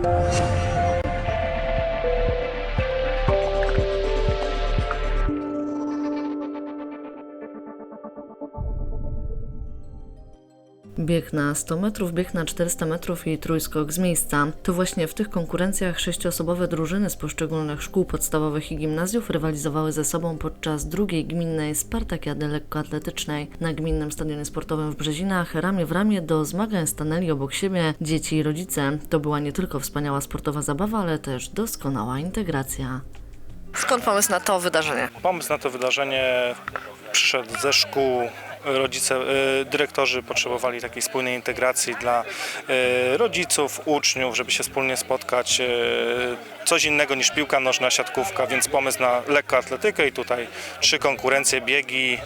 Thank you. Bieg na 100 metrów, bieg na 400 metrów i trójskok z miejsca. To właśnie w tych konkurencjach sześcioosobowe drużyny z poszczególnych szkół podstawowych i gimnazjów rywalizowały ze sobą podczas drugiej gminnej Spartakiady lekkoatletycznej. Na gminnym stadionie sportowym w Brzezinach ramię w ramię do zmagań stanęli obok siebie dzieci i rodzice. To była nie tylko wspaniała sportowa zabawa, ale też doskonała integracja. Skąd pomysł na to wydarzenie? Pomysł na to wydarzenie przyszedł ze szkół. Rodzice, y, dyrektorzy potrzebowali takiej spójnej integracji dla y, rodziców, uczniów, żeby się wspólnie spotkać. y, Coś innego niż piłka nożna, siatkówka, więc pomysł na lekkoatletykę i tutaj trzy konkurencje, biegi,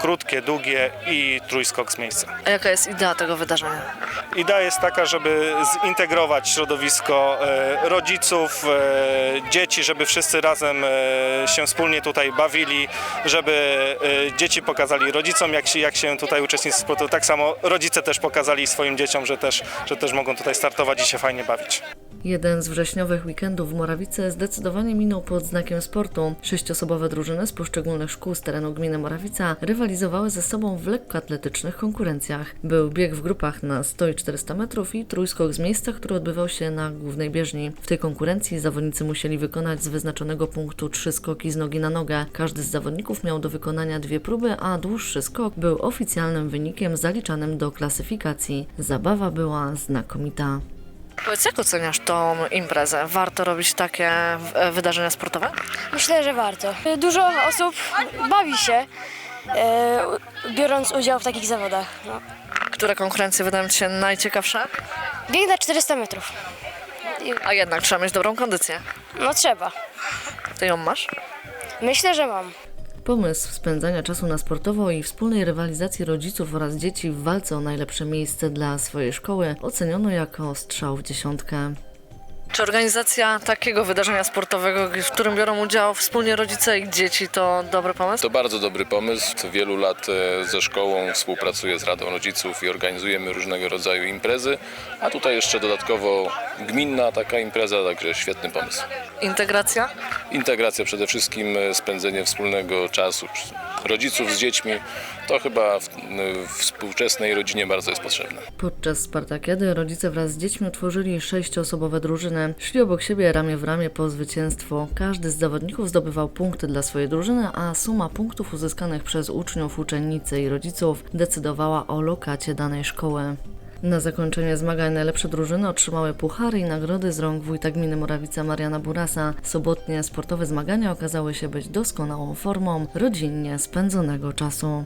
krótkie, długie i trójskok z miejsca. A jaka jest idea tego wydarzenia? Idea jest taka, żeby zintegrować środowisko e, rodziców, e, dzieci, żeby wszyscy razem e, się wspólnie tutaj bawili, żeby e, dzieci pokazali rodzicom, jak się, jak się tutaj uczestnicy sportu, tak samo rodzice też pokazali swoim dzieciom, że też, że też mogą tutaj startować i się fajnie bawić. Jeden z wrześniowych weekendów w Morawice zdecydowanie minął pod znakiem sportu. Sześciosobowe drużyny z poszczególnych szkół z terenu gminy Morawica rywalizowały ze sobą w lekkoatletycznych konkurencjach. Był bieg w grupach na 100 i 400 metrów i trójskok z miejsca, który odbywał się na głównej bieżni. W tej konkurencji zawodnicy musieli wykonać z wyznaczonego punktu trzy skoki z nogi na nogę. Każdy z zawodników miał do wykonania dwie próby, a dłuższy skok był oficjalnym wynikiem zaliczanym do klasyfikacji. Zabawa była znakomita. Powiedz, jak oceniasz tą imprezę? Warto robić takie e, wydarzenia sportowe? Myślę, że warto. Dużo osób bawi się, e, biorąc udział w takich zawodach. No. Które konkurencje wydają Ci się najciekawsze? Bieg na 400 metrów. A jednak trzeba mieć dobrą kondycję. No trzeba. Ty ją masz? Myślę, że mam. Pomysł spędzania czasu na sportowo i wspólnej rywalizacji rodziców oraz dzieci w walce o najlepsze miejsce dla swojej szkoły oceniono jako strzał w dziesiątkę. Czy organizacja takiego wydarzenia sportowego, w którym biorą udział wspólnie rodzice i dzieci, to dobry pomysł? To bardzo dobry pomysł. Od wielu lat e, ze szkołą współpracuję z Radą Rodziców i organizujemy różnego rodzaju imprezy, a tutaj jeszcze dodatkowo gminna taka impreza, także świetny pomysł. Integracja? Integracja przede wszystkim, e, spędzenie wspólnego czasu rodziców z dziećmi, to chyba w, w współczesnej rodzinie bardzo jest potrzebne. Podczas Spartakiady rodzice wraz z dziećmi utworzyli sześcioosobowe drużyny. Szli obok siebie ramię w ramię po zwycięstwo. Każdy z zawodników zdobywał punkty dla swojej drużyny, a suma punktów uzyskanych przez uczniów, uczennice i rodziców decydowała o lokacie danej szkoły. Na zakończenie zmagań najlepsze drużyny otrzymały puchary i nagrody z rąk wójta gminy Morawica Mariana Burasa. Sobotnie sportowe zmagania okazały się być doskonałą formą rodzinnie spędzonego czasu.